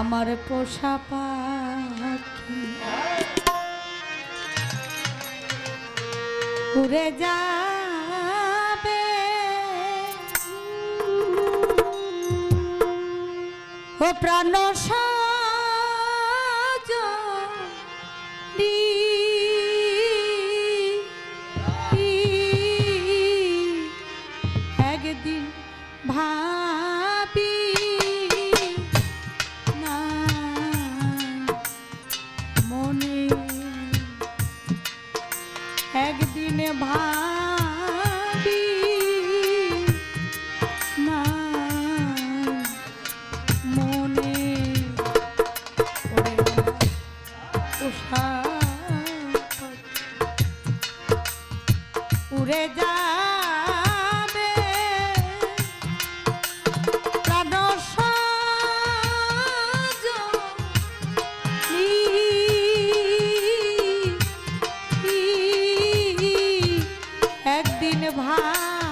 আমার পোষা পাখি। উড়ে যাবে। ও প্রাণ সা উড়ে যাবে প্রাণ একদিন ভাই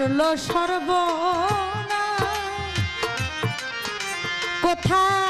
করল সর্বনা কোথায়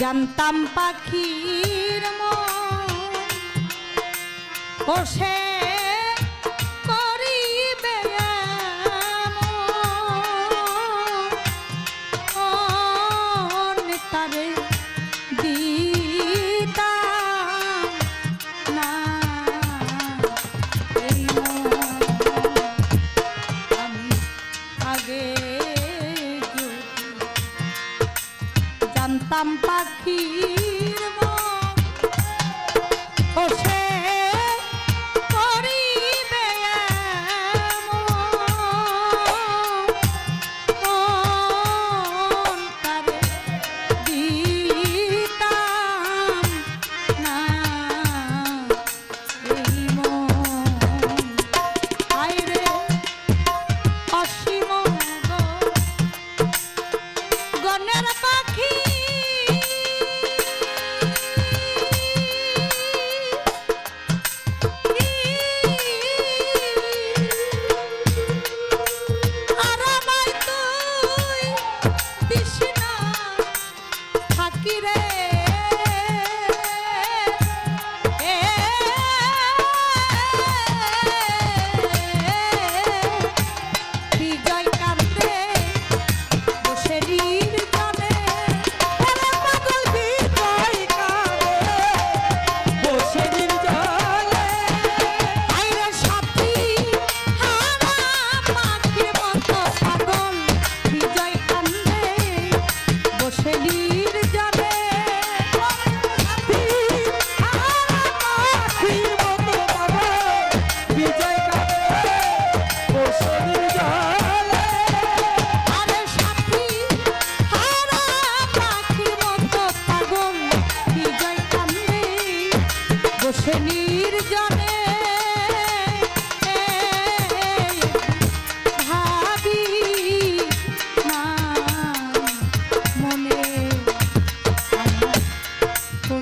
জানতাম পাখির মন। ও বসে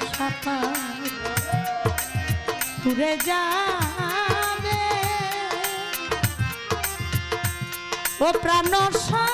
আশা পাই ঘুরে যাবে। ও প্রাণ সি